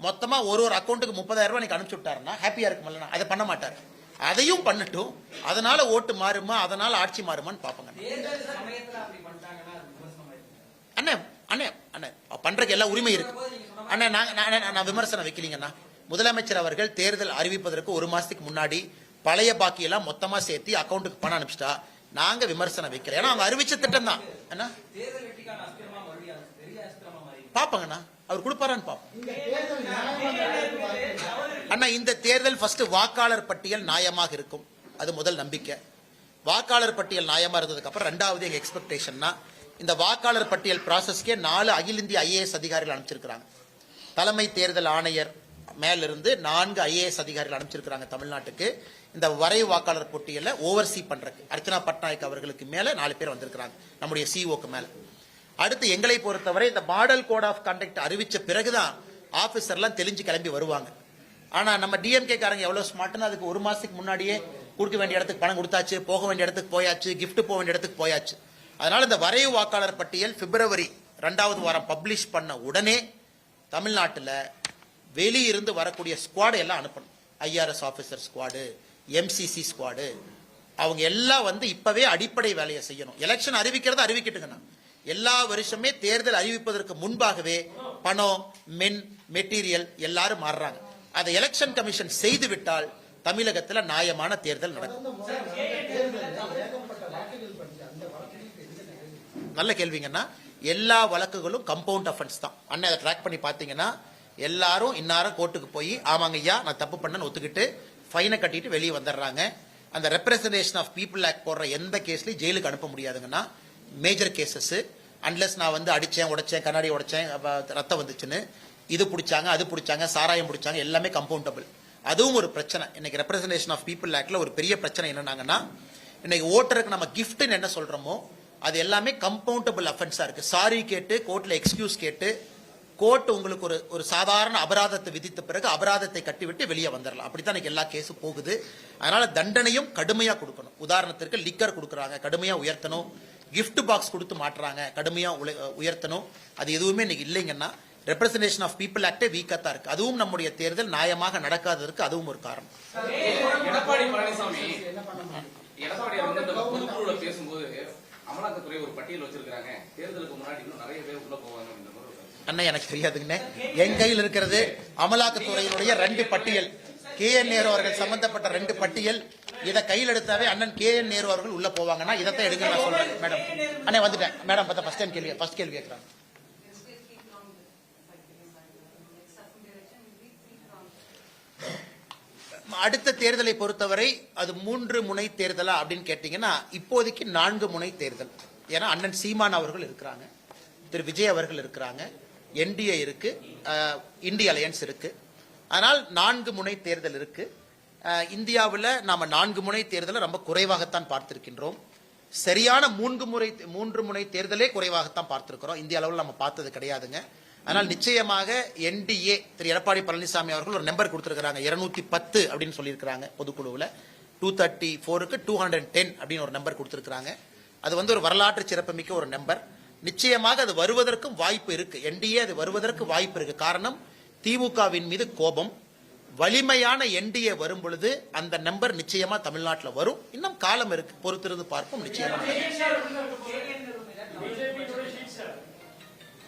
மொத்தமா ஒரு ஒரு அக்கௌண்ட்டுக்கு முப்பதாயிரம் ரூபாய் நீங்க அனுப்பிச்சு விட்டாருன்னா ஹாப்பியா இருக்கும்ல அதை பண்ண மாட்டாரு. அதையும் பண்ணட்டும். அதனால ஓட்டு மாறுமா அதனால ஆட்சி மாறுமான்னு பாப்பாங்க. அண்ணே அண்ணே அண்ணே பண்றதுக்கு எல்லா உரிமை இருக்கு. அண்ணே நான் நான் நான் விமர்சனம் வைக்கலீங்கண்ணா. முதலமைச்சர் அவர்கள் தேர்தல் அறிவிப்பதற்கு ஒரு மாசத்துக்கு முன்னாடி பழைய பாக்கி எல்லாம் மொத்தமா சேர்த்து அக்கௌண்ட்டுக்கு பணம் அனுப்பிச்சிட்டா. நாங்க விமர்சனம் வைக்கல. ஏன்னா அவங்க அறிவிச்ச திட்டம் தான் அண்ணா பாப்பாங்கண்ணா அவர் கொடுப்பாரான்னு அண்ணா இந்த தேர்தல் ஃபர்ஸ்ட் வாக்காளர் பட்டியல் நியாயமாக இருக்கும். அது முதல் நம்பிக்கை. வாக்காளர் பட்டியல் நியாயமா இருந்ததுக்கு அப்புறம் ரெண்டாவது எங்க எக்ஸ்பெக்டேஷன்னா இந்த வாக்காளர் பட்டியல் ப்ராசஸ்க்கே நாலு அகில இந்திய ஐஏஎஸ் அதிகாரிகள் அனுப்பிச்சிருக்கிறாங்க. தலைமை தேர்தல் ஆணையர் மேலிருந்து நான்கு ஐஏஎஸ் அதிகாரிகள் அனுப்பிச்சிருக்கிறாங்க தமிழ்நாட்டுக்கு. இந்த வரை வாக்காளர் பட்டியலை ஓவர்சீ பண்றதுக்கு அர்ச்சனா பட்நாயக் அவர்களுக்கு மேல நாலு பேர் வந்திருக்கிறாங்க நம்முடைய சிஓக்கு மேல. அடுத்து எங்களை பொறுத்தவரை இந்த மாடல் கோட் ஆஃப் கண்டக்ட் அறிவிச்ச பிறகுதான் ஆஃபீஸர்லாம் தெளிஞ்சு கிளம்பி வருவாங்க. ஆனால் நம்ம டிஎம்கே காரங்க எவ்வளோ ஸ்மார்ட்னு அதுக்கு ஒரு மாதத்துக்கு முன்னாடியே கொடுக்க வேண்டிய இடத்துக்கு பணம் கொடுத்தாச்சு போக வேண்டிய இடத்துக்கு போயாச்சு கிஃப்ட் போக வேண்டிய இடத்துக்கு போயாச்சு. அதனால இந்த வரைவு வாக்காளர் பட்டியல் பிப்ரவரி ரெண்டாவது வாரம் பப்ளிஷ் பண்ண உடனே தமிழ்நாட்டில் வெளியிருந்து வரக்கூடிய ஸ்குவாடு எல்லாம் அனுப்பணும். IRS officer squad MCC squad அவங்க எல்லாம் வந்து இப்பவே அடிப்படை வேலையை செய்யணும். எலெக்ஷன் அறிவிக்கிறத அறிவிக்கிட்டுங்கண்ணா எல்லா வருஷமே தேர்தல் அறிவிப்பதற்கு முன்பாகவே பணம் மென் மெட்டீரியல் எல்லாரும் மாறுறாங்க. அதை எலெக்ஷன் கமிஷன் செய்து விட்டால் தமிழகத்தில் நியாயமான தேர்தல் நடக்கும். நல்ல கேள்விங்கன்னா எல்லா வழக்குகளும் கம்பவுண்ட் அஃபென்ஸ் தான். அண்ணன் அதை ட்ராக் பண்ணி பார்த்தீங்கன்னா எல்லாரும் இன்னாரும் கோர்ட்டுக்கு போய் ஆமாங்க ஐயா நான் தப்பு பண்ணேன்னு ஒத்துக்கிட்டு ஃபைனை கட்டிட்டு வெளியே வந்துடுறாங்க. அந்த ரெப்ரசன்டேஷன் ஆஃப் பீப்புள் ஆக்ட் போடுற எந்த கேஸ்லையும் ஜெயிலுக்கு அனுப்ப முடியாதுங்கன்னா மேஜர் கேசஸ் அன்லெஸ் நான் வந்து அடித்தேன் உடைச்சேன் கண்ணாடி உடைச்சேன் ரத்தம் வந்துச்சுன்னு இது பிடிச்சாங்க அது பிடிச்சாங்க சாராயம் பிடிச்சாங்க எல்லாமே கம்பவுண்டபிள் அதுவும் ஒரு பிரச்சனை. இன்னைக்கு ரெப்ரசன்டேஷன் ஆஃப் பீப்புள் ஆக்டில் ஒரு பெரிய பிரச்சனை என்னன்னாங்கன்னா இன்னைக்கு ஓட்டருக்கு நம்ம கிஃப்ட்னு என்ன சொல்கிறோமோ அது எல்லாமே கம்பவுண்டபிள் அஃபென்ஸாக இருக்கு. சாரி கேட்டு கோர்ட்டில் எக்ஸ்கியூஸ் கேட்டு கோர்ட் உங்களுக்கு ஒரு ஒரு சாதாரண அபராதத்தை விதித்த பிறகு அபராதத்தை கட்டிவிட்டு வெளியே வந்துடலாம் அப்படித்தான் எனக்கு எல்லா கேஸும் போகுது. அதனால தண்டனையும் கடுமையாக கொடுக்கணும். உதாரணத்திற்கு லிக்கர் கொடுக்குறாங்க கடுமையாக உயர்த்தணும். Gift பாக்ஸ் கொடுத்து மாட்டுறாங்க. கடுமையா உலை- உயர்த்தணும். அது எதுவுமே இன்னைக்கு இல்லைங்கன்னா ரெப்ரசன்டேஷன் ஆஃப் பீப்புள் ஆக்டே வீக்கா தான் இருக்கு. அதுவும் நம்முடைய தேர்தல் நியாயமாக நடக்காததற்கு அதுவும் ஒரு காரணம். எடப்பாடி பழனிசாமி எடப்பாடி பொதுக்குழுல பேசும்போது அமலாக்கத்துறை ஒரு பட்டியல் வச்சிருக்காங்க தேர்தலுக்கு முன்னாடி இன்னும் நிறைய பேர் உள்ள போவாங்க. அண்ணன் எனக்கு தெரியாதுங்கண்ணே. என் கையில் இருக்கிறது அமலாக்கத்துறையினுடைய ரெண்டு பட்டியல். கே என் நேரு அவர்கள் சம்பந்தப்பட்ட ரெண்டு பட்டியல். இதை கையில் எடுத்தாவே அண்ணன் கே என் நேரு அவர்கள் உள்ள போவாங்கன்னா இதைத்தான் எடுங்க நான் சொல்றேன். மேடம். அண்ணே வந்துட்டேன். மேடம் பார்த்தா ஃபர்ஸ்ட் டைம் கேள்வி ஃபர்ஸ்ட் கேள்வி கேட்கறாங்க. அடுத்த தேர்தலை பொறுத்தவரை அது மூன்று முனை தேர்தலா அப்படின்னு கேட்டீங்கன்னா இப்போதைக்கு நான்கு முனை தேர்தல். ஏன்னா அண்ணன் சீமான் அவர்கள் இருக்கிறாங்க. திரு விஜய் அவர்கள் இருக்கிறாங்க. என்டிஏ இருக்கு. இந்திய அலையன்ஸ் இருக்கு. அதனால் நான்கு முனை தேர்தல் இருக்கு. இந்தியாவில் நாம் நான்கு முனை தேர்தலை ரொம்ப குறைவாகத்தான் பார்த்திருக்கின்றோம். சரியான மூன்று முறை மூன்று முனை தேர்தலே குறைவாகத்தான் பார்த்திருக்கிறோம். இந்திய அளவில் நம்ம பார்த்தது கிடையாதுங்க. ஆனால் நிச்சயமாக என்டிஏ திரு எடப்பாடி பழனிசாமி அவர்கள் ஒரு நம்பர் கொடுத்திருக்கிறாங்க. இருநூத்தி பத்து அப்படின்னு சொல்லியிருக்கிறாங்க பொதுக்குழுவில். டூ தேர்ட்டி ஃபோருக்கு டூ ஹண்ட்ரட் டென் அப்படின்னு ஒரு நம்பர் கொடுத்திருக்கிறாங்க. அது வந்து ஒரு வரலாற்று சிறப்புமிக்க ஒரு நம்பர். நிச்சயமாக அது வருவதற்கும் வாய்ப்பு இருக்கு. என்டிஏ அது வருவதற்கு வாய்ப்பு இருக்கு. காரணம் திமுகவின் மீது கோபம். வலிமையான என்டிஏ வரும் பொழுது அந்த நம்பர் நிச்சயமா தமிழ்நாட்டில் வரும். இன்னும் காலம் இருக்கு. பொறுத்திருந்து பார்ப்போம். நிச்சயமா.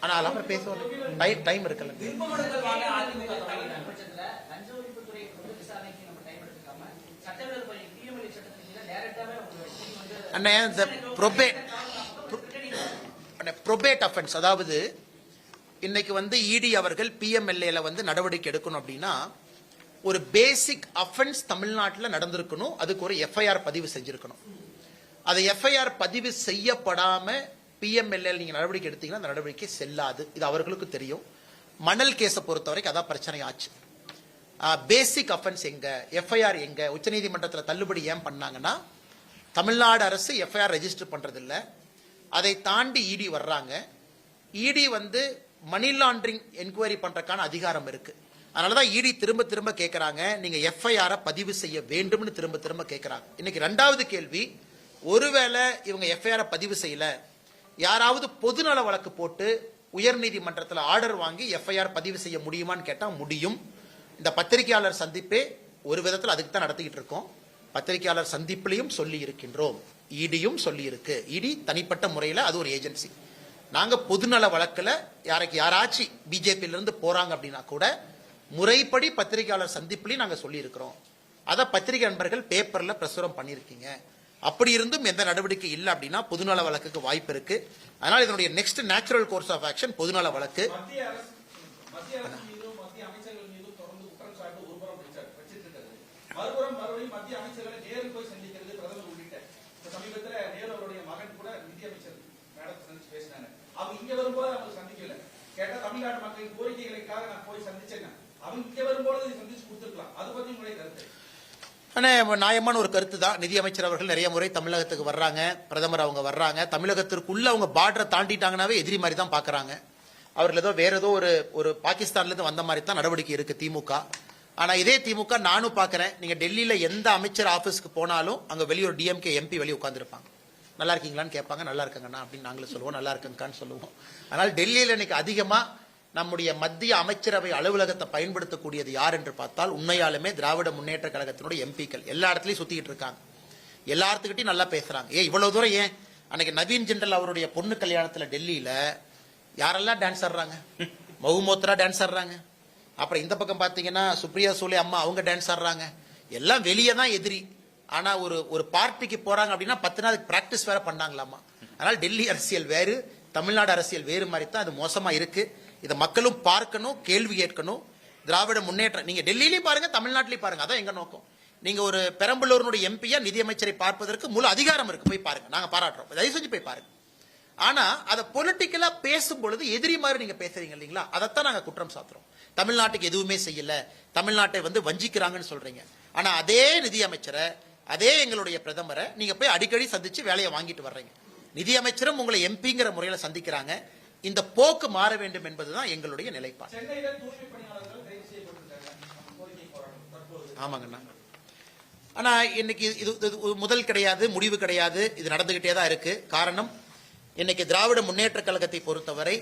ஆனால் அப்புறம் பேசுவோம் டைம் டைம் இருக்குல்ல. அண்ணே இந்த ப்ரொபேட் ப்ரொபேட் அஃபென்ஸ் அதாவது இன்னைக்கு வந்து இடி அவர்கள் பிஎம்எல்ஏல வந்து நடவடிக்கை எடுக்கணும் அப்படின்னா ஒரு பேசிக் அஃபென்ஸ் தமிழ்நாட்டில் நடந்திருக்கணும். அதுக்கு ஒரு எஃப்ஐஆர் பதிவு செஞ்சிருக்கணும். அது எஃப்ஐஆர் பதிவு செய்யப்படாம பிஎம்எல்ஏ நீங்க நடவடிக்கை எடுத்தீங்கன்னா அந்த நடவடிக்கை செல்லாது. இது அவர்களுக்கு தெரியும். மணல் கேஸை பொறுத்த வரைக்கும் அதான் பிரச்சனை ஆச்சு. பேசிக் அஃபென்ஸ் எங்க? எஃப்ஐஆர் எங்க? உச்சநீதிமன்றத்தில் தள்ளுபடி ஏன் பண்ணாங்கன்னா தமிழ்நாடு அரசு எஃப்ஐஆர் ரெஜிஸ்டர் பண்றதில்ல. அதை தாண்டி இடி வர்றாங்க. இடி வந்து மணி லாண்டரிங் என்கொயரி பண்றதுக்கான அதிகாரம் இருக்குது இருக்கு அதனாலதான் இடி திரும்ப திரும்ப கேட்குறாங்க நீங்க எஃப்ஐஆர் பதிவு செய்ய வேண்டும்னு திரும்ப திரும்ப கேட்குறாங்க இன்னைக்கு ரெண்டாவது கேள்வி ஒருவேளை இவங்க எஃப்ஐஆர் பதிவு செய்யல. யாராவது பொதுநல வழக்கு போட்டு உயர்நீதிமன்றத்தில் ஆர்டர் வாங்கி எஃப்ஐஆர் பதிவு செய்ய முடியுமான்னு கேட்டால் முடியும். இந்த பத்திரிகையாளர் சந்திப்பே ஒரு விதத்தில் அதுக்கு தான் நடத்திக்கிட்டு இருக்கோம். பத்திரிகையாளர் சந்திப்பிலையும் சொல்லி இருக்கின்றோம். இடியும் சொல்லி இருக்கு. இடி தனிப்பட்ட முறையில் அது ஒரு ஏஜென்சி. நாங்கள் பொதுநல வழக்கில் யாருக்கு யாராச்சும் பிஜேபியிலிருந்து போகிறாங்க அப்படின்னா கூட முறைப்படி பத்திரிகையாளர் சந்திப்புலையும் நாங்கள் சொல்லியிருக்கிறோம். அதை பத்திரிகை நண்பர்கள் பேப்பரில் பிரசுரம் பண்ணியிருக்கீங்க. அப்படி இருந்தும் எந்த நடவடிக்கை இல்லை அப்படின்னா பொதுநல வழக்குக்கு வாய்ப்பு இருக்கு. அதனால இதனுடைய next natural course of action பொதுநல வழக்கு. மறுபுறம் மறுபடியும் மத்திய அமைச்சர்களை நேரில் போய் சந்திக்கிறது பிரதமர் உள்ளிட்ட. இப்ப சமீபத்துல நேரு அவருடைய மகன் கூட சந்திச்சு பேசினாங்க அவங்க இங்க வரும்போது அவங்க சந்திக்கல. கேட்டா தமிழ்நாடு மக்களின் கோரிக்கைகளுக்காக நான் போய் சந்திச்சேங்க. ஆனால் நியாயமான ஒரு கருத்து தான் நிதியமைச்சர் அவர்கள் நிறைய முறை தமிழகத்துக்கு வர்றாங்க. பிரதமர் அவங்க வர்றாங்க. தமிழகத்திற்குள்ளே அவங்க பார்டரை தாண்டிட்டாங்கனாவே எதிரி மாதிரி தான் பார்க்குறாங்க அவர்கள் ஏதோ வேற ஏதோ ஒரு ஒரு பாகிஸ்தான்லேருந்து வந்த மாதிரி தான் நடவடிக்கை இருக்குது திமுக. ஆனால் இதே திமுக நானும் பார்க்குறேன் நீங்கள் டெல்லியில் எந்த அமைச்சர் ஆஃபீஸ்க்கு போனாலும் அங்கே வெளியூர் டிஎம்கே எம்பி வெளியே உட்காந்துருப்பாங்க நல்லா இருக்கீங்களான்னு கேட்பாங்க. நல்லா இருக்கங்கண்ணா அப்படின்னு நாங்களும் சொல்லுவோம். நல்லா இருக்கங்கக்கான்னு சொல்லுவோம். அதனால் டெல்லியில் இன்னைக்கு அதிகமாக நம்முடைய மத்திய அமைச்சரவை அலுவலகத்தை பயன்படுத்தக்கூடியது யார் என்று பார்த்தால் உண்மையாலுமே திராவிட முன்னேற்ற கழகத்தினுடைய எம்பிக்கள். எல்லா இடத்துலயும் சுத்திக்கிட்டு இருக்காங்க. எல்லாத்துக்கிட்டையும் நல்லா பேசுறாங்க. ஏன் இவ்வளவு தூரம் ஏன்? அன்னைக்கு நவீன் ஜெண்டல் அவருடைய பொண்ணு கல்யாணத்துல டெல்லியில யாரெல்லாம் டான்ஸ் ஆடுறாங்க? [LAUGHS] மகுமோத்ரா டான்ஸ் ஆடுறாங்க. அப்புறம் இந்த பக்கம் பாத்தீங்கன்னா சுப்ரியா சூலே அம்மா அவங்க டான்ஸ் ஆடுறாங்க. எல்லாம் வெளியே தான் எதிரி. ஆனா ஒரு ஒரு பார்ட்டிக்கு போறாங்க அப்படின்னா பத்து நாள் பிராக்டிஸ் வேற பண்ணாங்களாமா? அதனால டெல்லி அரசியல் வேறு தமிழ்நாடு அரசியல் வேறு மாதிரி தான் அது மோசமா இருக்கு. இதை மக்களும் பார்க்கணும் கேள்வி கேட்கணும். திராவிட முன்னேற்றம் நீங்க டெல்லியிலையும் பாருங்க தமிழ்நாட்டிலையும் பாருங்க அதான் எங்க நோக்கம். நீங்க ஒரு பெரம்பலூரினுடைய எம்பியா நிதியமைச்சரை பார்ப்பதற்கு முழு அதிகாரம் இருக்கு போய் பாருங்க நாங்க பாராட்டுறோம். தயவு செஞ்சு போய் பாருங்க. ஆனா அதை பொலிட்டிக்கலா பேசும் பொழுது எதிரி மாதிரி நீங்க பேசுறீங்க இல்லைங்களா? அதைத்தான் நாங்க குற்றம் சாத்துறோம். தமிழ்நாட்டுக்கு எதுவுமே செய்யல. தமிழ்நாட்டை வந்து வஞ்சிக்கிறாங்கன்னு சொல்றீங்க. ஆனா அதே நிதியமைச்சரை அதே எங்களுடைய பிரதமரை நீங்க போய் அடிக்கடி சந்திச்சு வேலையை வாங்கிட்டு வர்றீங்க. நிதியமைச்சரும் உங்களை எம்பிங்கிற முறையில சந்திக்கிறாங்க. இந்த போக்கு மாற வேண்டும் என்பதுதான் எங்களுடைய நிலைப்பாடு. ஆமாங்கண்ணா. ஆனா இன்னைக்கு இது முதல் கிடையாது முடிவு கிடையாது. இது நடந்துகிட்டே தான் இருக்கு. காரணம் இன்னைக்கு திராவிட முன்னேற்ற கழகத்தை பொறுத்தவரை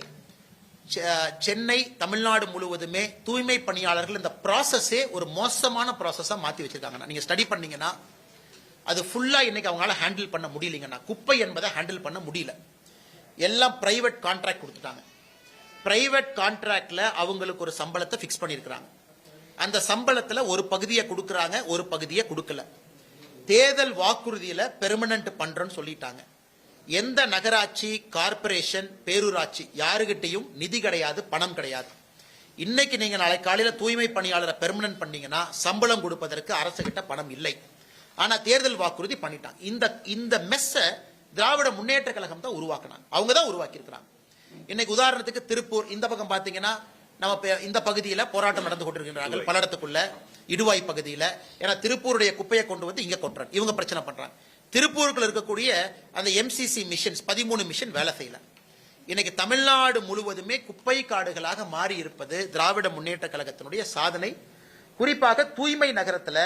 சென்னை தமிழ்நாடு முழுவதுமே தூய்மை பணியாளர்கள் இந்த ப்ராசஸே ஒரு மோசமான ப்ராசஸா மாத்தி வச்சிருக்காங்கண்ணா. நீங்க ஸ்டடி பண்ணீங்கன்னா அது ஃபுல்லா இன்னைக்கு அவங்களால ஹேண்டில் பண்ண முடியலைங்கண்ணா. குப்பை என்பதை ஹேண்டில் பண்ண முடியல. எல்லாம் பிரைவேட் கான்ட்ராக்ட் கொடுத்துட்டாங்க. பிரைவேட் கான்ட்ராக்ட்ல அவங்களுக்கு ஒரு சம்பளத்தை ஃபிக்ஸ் பண்ணியிருக்கிறாங்க அந்த சம்பளத்தில் ஒரு பகுதியை கொடுக்குறாங்க ஒரு பகுதியை கொடுக்கல. தேர்தல் வாக்குறுதியில் பெர்மனன்ட் பண்ணுறோன்னு சொல்லிட்டாங்க. எந்த நகராட்சி கார்ப்பரேஷன் பேரூராட்சி யாருகிட்டையும் நிதி கிடையாது பணம் கிடையாது. இன்னைக்கு நீங்க நாளை காலையில தூய்மை பணியாளரை பெர்மனன்ட் பண்ணீங்கன்னா சம்பளம் கொடுப்பதற்கு அரசு கிட்ட பணம் இல்லை. ஆனா தேர்தல் வாக்குறுதி பண்ணிட்டாங்க. இந்த இந்த மெஸ்ஸை திராவிட முன்னேற்ற கழகம் தான் உருவாக்குனாங்க. அவங்க தான் உருவாக்கி இருக்கிறாங்க இன்னைக்கு உதாரணத்துக்கு திருப்பூர் இந்த பக்கம் பாத்தீங்கன்னா நம்ம இந்த பகுதியில போராட்டம் நடந்து கொண்டிருக்கின்றார்கள். பல்லடத்துக்குள்ள இடுவாய் பகுதியில. ஏன்னா திருப்பூருடைய குப்பையை கொண்டு வந்து இங்க கொட்டுறாங்க. இவங்க பிரச்சனை பண்றாங்க. திருப்பூருக்குள்ள இருக்கக்கூடிய அந்த எம்சிசி மிஷன்ஸ் பதிமூணு மிஷன் வேலை செய்யல. இன்னைக்கு தமிழ்நாடு முழுவதுமே குப்பை காடுகளாக மாறி இருப்பது திராவிட முன்னேற்ற கழகத்தினுடைய சாதனை. குறிப்பாக தூய்மை நகரத்துல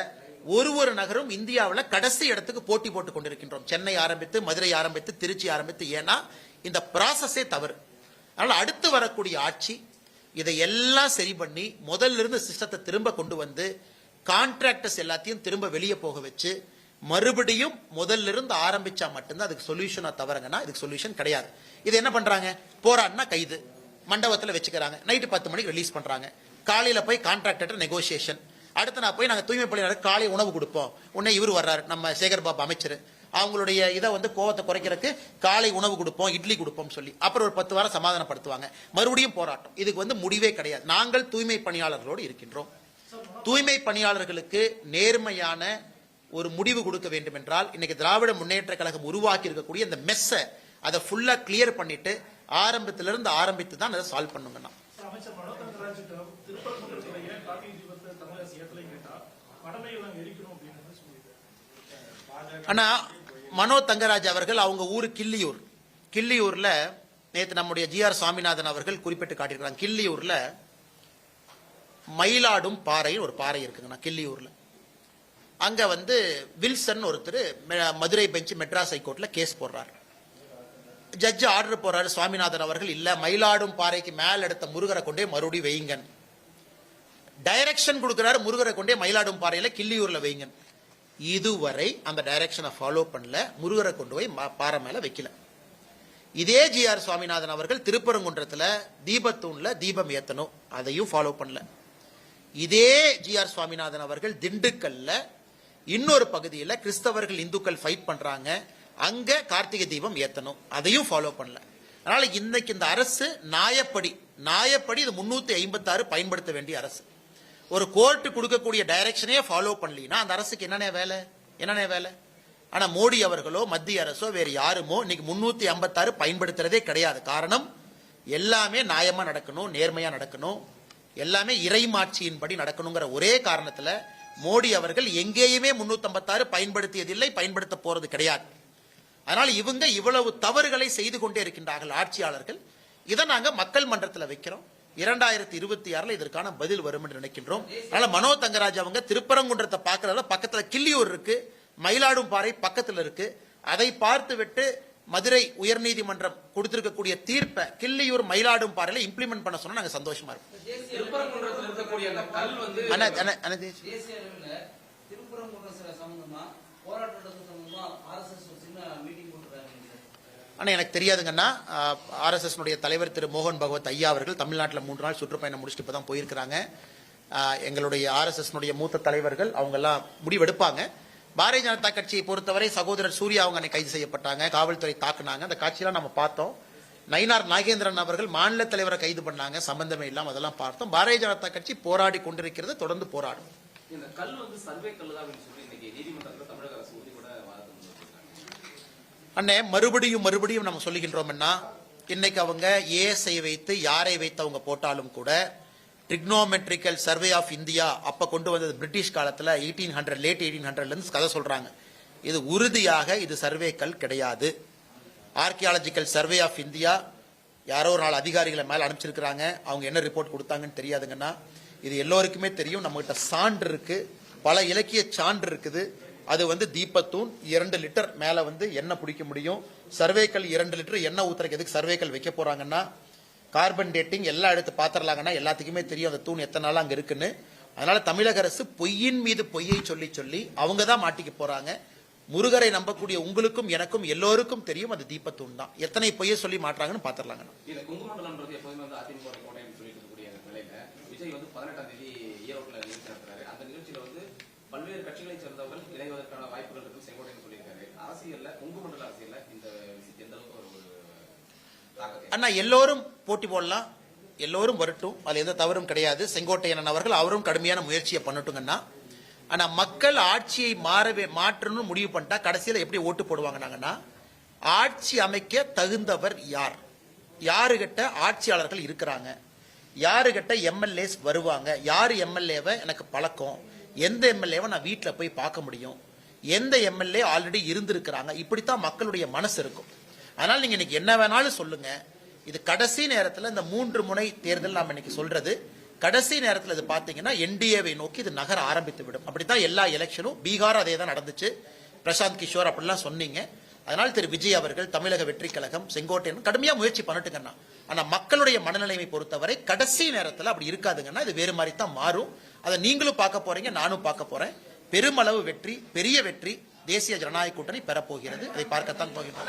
ஒரு ஒரு நகரும் இந்தியாவில் கடைசி இடத்துக்கு போட்டி போட்டுக் கொண்டிருக்கின்றோம். சென்னை ஆரம்பித்து மதுரை ஆரம்பித்து திருச்சி ஆரம்பித்து. ஏன்னா இந்த ப்ராசஸே தவறு. அதனால் அடுத்து வரக்கூடிய ஆட்சி இதை எல்லாம் சரி பண்ணி முதல்ல இருந்து சிஸ்டத்தை திரும்ப கொண்டு வந்து கான்ட்ராக்டர்ஸ் எல்லாத்தையும் திரும்ப வெளியே போக வச்சு மறுபடியும் முதல்ல இருந்து ஆரம்பிச்சா மட்டும்தான் அதுக்கு சொல்யூஷனா தவறுங்கன்னா இதுக்கு சொல்யூஷன் கிடையாது. இது என்ன பண்றாங்க? போராடினா கைது. மண்டபத்தில் வச்சுக்கிறாங்க. நைட்டு பத்து மணிக்கு ரிலீஸ் பண்றாங்க. காலையில போய் கான்ட்ராக்டர் நெகோசியேஷன் அடுத்து நான் போய் நாங்கள் தூய்மை பணியாளர் காலை உணவு கொடுப்போம். உடனே இவர் வர்றாரு நம்ம சேகர் பாபு அமைச்சர். அவங்களுடைய இதை வந்து கோவத்தை குறைக்கிறதுக்கு காலை உணவு கொடுப்போம் இட்லி கொடுப்போம் சொல்லி. அப்புறம் ஒரு பத்து வாரம் சமாதானப்படுத்துவாங்க. மறுபடியும் போராட்டம். இதுக்கு வந்து முடிவே கிடையாது. நாங்கள் தூய்மை பணியாளர்களோடு இருக்கின்றோம். தூய்மை பணியாளர்களுக்கு நேர்மையான ஒரு முடிவு கொடுக்க வேண்டும் என்றால் இன்னைக்கு திராவிட முன்னேற்ற கழகம் உருவாக்கி இருக்கக்கூடிய இந்த மெஸ்ஸை அதை ஃபுல்லாக கிளியர் பண்ணிட்டு ஆரம்பத்திலிருந்து ஆரம்பித்து தான் அதை சால்வ் பண்ணுங்கண்ணா அமைச்சர் மனோ தங்கராஜிட்ட திருப்பரங்குன்றத்துல ஏன் கார்த்திகை தீபத்தை தமிழரசு ஏத்தலைன்னு கேட்டா வடமையெல்லாம் எரிக்கணும் அப்படின்னு சொல்லியிருக்காரு ஆனா மனோ தங்கராஜ் அவர்கள் அவங்க ஊர் கிள்ளியூர். கிள்ளியூர்ல நேற்று நம்முடைய ஜி ஆர் அவர்கள் குறிப்பிட்டு காட்டியிருக்கிறாங்க. கிள்ளியூர்ல மயிலாடும் பாறை ஒரு பாறை இருக்குங்கண்ணா கிள்ளியூர்ல. அங்க வந்து வில்சன் ஒருத்தர் மெ- மதுரை பெஞ்ச் மெட்ராஸ் ஹைகோர்ட்ல கேஸ் போடுறாரு. ஜட்ஜ் ஆர்டர் போறாரு சுவாமிநாதன் அவர்கள் இல்ல மயிலாடும் பாறைக்கு மேல் எடுத்த முருகரை கொண்டே மறுபடியும் வையுங்கன்னு. டைரக்ஷன் கொடுக்கிறாரு முருகரை கொண்டே மயிலாடும் பாறையில கிள்ளியூர்ல வைங்க இதுவரை அந்த டைரக்ஷனை ஃபாலோ பண்ணல. முருகரை கொண்டு போய் பாறை மேல வைக்கல. இதே ஜி ஆர் சுவாமிநாதன் அவர்கள் திருப்பரங்குன்றத்தில் தீபத்தூண்ல தீபம் ஏத்தணும். அதையும் ஃபாலோ பண்ணல. இதே ஜி ஆர் சுவாமிநாதன் அவர்கள் திண்டுக்கல்ல இன்னொரு பகுதியில் கிறிஸ்தவர்கள் இந்துக்கள் ஃபைட் பண்றாங்க. அங்க கார்த்திகை தீபம் ஏத்தணும். அதையும் ஃபாலோ பண்ணல. அதனால இன்னைக்கு இந்த அரசு நாயப்படி நாயப்படி இது முன்னூத்தி ஐம்பத்தாறு பயன்படுத்த வேண்டிய அரசு. ஒரு கோர்ட்டு கொடுக்கக்கூடிய டைரக்ஷனே ஃபாலோ பண்ணலினா அந்த அரசுக்கு என்னென்ன வேலை? என்னென்ன வேலை? ஆனா மோடி அவர்களோ மத்திய அரசோ வேறு யாருமோ இன்னைக்கு முன்னூத்தி ஐம்பத்தாறு பயன்படுத்துறதே கிடையாது. காரணம் எல்லாமே நியாயமா நடக்கணும் நேர்மையா நடக்கணும். எல்லாமே இறைமாட்சியின்படி நடக்கணுங்கிற ஒரே காரணத்துல மோடி அவர்கள் எங்கேயுமே முன்னூத்தி ஐம்பத்தாறு பயன்படுத்தியதில்லை பயன்படுத்த போறது கிடையாது. அதனால் இவங்க இவ்வளவு தவறுகளை செய்து கொண்டே இருக்கின்றார்கள் ஆட்சியாளர்கள். இதை நாங்க மக்கள் மன்றத்தில் வைக்கிறோம். இரண்டாயிரத்தி இருபத்தி ஆறுல இதற்கான பதில் வரும் என்று நினைக்கின்றோம். அதனால மனோ தங்கராஜ் அவங்க திருப்பரங்குன்றத்தை பார்க்கறதுல பக்கத்துல கிள்ளியூர் இருக்கு மயிலாடும்பாறை பக்கத்துல இருக்கு. அதை பார்த்து விட்டு மதுரை உயர்நீதிமன்றம் கொடுத்திருக்கக்கூடிய தீர்ப்பை கிள்ளியூர் மயிலாடும்பாறையில இம்ப்ளிமெண்ட் பண்ண சொன்னா நாங்க சந்தோஷமா இருக்கும் திருப்பரங்குன்றத்தில் இருக்கக்கூடிய அந்த கல் வந்து அண்ணா அண்ணா அண்ணா தேஜ். தேசிய அளவில் திருப்பரங்குன்றம் சில சம்பந்தமா போராட்டம் நடத்துறது சம்பந்தமா ஆர்எஸ்எஸ் ஒரு சின்ன மீட்டிங் போட்டுருக்காங்க ஆனால் எனக்கு தெரியாதுங்கன்னா ஆர்எஸ்எஸ்னுடைய தலைவர் திரு மோகன் பகவத் ஐயா அவர்கள் தமிழ்நாட்டில் மூன்று நாள் சுற்றுப்பயணம் முடிச்சுட்டு இப்பதான் போயிருக்கிறாங்க. எங்களுடைய ஆர்எஸ்எஸ்னுடைய மூத்த தலைவர்கள் அவங்கெல்லாம் முடிவெடுப்பாங்க. பாரதிய ஜனதா கட்சியை பொறுத்தவரை சகோதரர் சூர்யா அவங்க கைது செய்யப்பட்டாங்க காவல்துறை தாக்குனாங்க. அந்த காட்சியெல்லாம் நம்ம பார்த்தோம். நயினார் நாகேந்திரன் அவர்கள் மாநில தலைவரை கைது பண்ணாங்க சம்பந்தமே இல்லாமல் அதெல்லாம் பார்த்தோம். பாரதிய ஜனதா கட்சி போராடி கொண்டிருக்கிறது தொடர்ந்து போராடும். இந்த கல் வந்து சர்வே கல் தான் சொல்லி இன்னைக்கு நீதிமன்றத்தில் தமிழக அரசு உறுதி கூட வாதத்தை முன்வைச்சிருக்காங்க அண்ணே மறுபடியும் மறுபடியும் நம்ம சொல்லுகின்றோம்னா இன்னைக்கு அவங்க ஏஎஸ்ஐ வைத்து யாரை வைத்து அவங்க போட்டாலும் கூட ட்ரிக்னோமெட்ரிக்கல் சர்வே ஆஃப் இந்தியா அப்ப கொண்டு வந்தது பிரிட்டிஷ் காலத்துல எயிட்டீன் ஹண்ட்ரட் லேட் எயிட்டீன் ஹண்ட்ரட்ல இருந்து கதை சொல்றாங்க. இது உறுதியாக இது சர்வேக்கள் கிடையாது. ஆர்கியாலஜிக்கல் சர்வே ஆஃப் இந்தியா யாரோ ஒரு நாள் அதிகாரிகளை மேல அனுப்பிச்சிருக்கிறாங்க. அவங்க என்ன ரிப்போர்ட் கொடுத்தாங்கன்னு தெரியாதுங்கன்னா இது எல்லோருக்குமே தெரியும். நம்மகிட்ட சான்று இருக்கு. பல இலக்கிய சான்று இருக்குது. அது வந்து தீபத்தூண் இரண்டு லிட்டர் மேல வந்து எண்ணெய் பிடிக்க முடியும். சர்வேக்கள் இரண்டு லிட்டர் எண்ணெய் ஊத்துறதுக்கு எதுக்கு சர்வேக்கள் வைக்க போறாங்கன்னா கார்பன் டேட்டிங் எல்லாம் எடுத்து பாத்திரலாங்கன்னா எல்லாத்துக்குமே தெரியும் அந்த தூண் எத்தனை நாள் அங்க இருக்குன்னு. அதனால தமிழக அரசு பொய்யின் மீது பொய்யை சொல்லி சொல்லி அவங்க தான் மாட்டிக்க போறாங்க. முருகரை நம்பக்கூடிய உங்களுக்கும் எனக்கும் எல்லோருக்கும் தெரியும் அது தீபத்தூண் தான். எத்தனை பொய்யை சொல்லி மாட்டுறாங்கன்னு பாத்திரலாங்கண்ணா. பல்வேறு கட்சிகளைச் சேர்ந்தவர்கள் இணைவதற்கான வாய்ப்புகள் இருக்கும் செங்கோட்டையன் சொல்லியிருக்காரு. அரசியல்ல குங்குமண்டல அரசியல்ல இந்த விஷயத்தை எந்த அளவுக்கு ஒரு அண்ணா எல்லோரும் போட்டி போடலாம். எல்லோரும் வரட்டும். அதுல எந்த தவறும் கிடையாது. செங்கோட்டையன் அவர்கள் அவரும் கடுமையான முயற்சியை பண்ணட்டுங்கண்ணா ஆனா மக்கள் ஆட்சியை மாறவே மாற்றணும்னு முடிவு பண்ணிட்டா கடைசியில எப்படி ஓட்டு போடுவாங்கன்னாங்கன்னா ஆட்சி அமைக்க தகுந்தவர் யார்? யாருகிட்ட ஆட்சியாளர்கள் இருக்கிறாங்க? யாருகிட்ட எம்எல்ஏஸ் வருவாங்க? யார் எம்எல்ஏவை? எனக்கு பழக்கம். எந்த எம்எல்ஏவை நான் வீட்டில் போய் பார்க்க முடியும்? எந்த எம்எல்ஏ ஆல்ரெடி இருந்திருக்கிறாங்க? இப்படித்தான் மக்களுடைய மனசு இருக்கும். அதனால் நீங்கள் இன்னைக்கு என்ன வேணாலும் சொல்லுங்க. இது கடைசி நேரத்தில் இந்த மூன்று முனை தேர்தல் நாம் இன்னைக்கு சொல்றது. கடைசி நேரத்தில் இது பார்த்தீங்கன்னா என்டிஏவை நோக்கி இது நகர ஆரம்பித்து விடும். அப்படித்தான் எல்லா எலெக்ஷனும். பீகார் அதே தான் நடந்துச்சு. பிரசாந்த் கிஷோர் அப்படிலாம் சொன்னீங்க. அதனால் திரு விஜய் அவர்கள் தமிழக வெற்றி கழகம் செங்கோட்டையன் கடுமையா முயற்சி பண்ணட்டுங்கண்ணா. ஆனா மக்களுடைய மனநிலைமை பொறுத்தவரை கடைசி நேரத்தில் அப்படி இருக்காதுங்கன்னா இது வேறு மாதிரி தான் மாறும். அதை நீங்களும் பார்க்க போறீங்க நானும் பார்க்க போறேன். பெருமளவு வெற்றி பெரிய வெற்றி தேசிய ஜனநாயக கூட்டணி பெறப்போகிறது அதை பார்க்கத்தான் போகிறோம்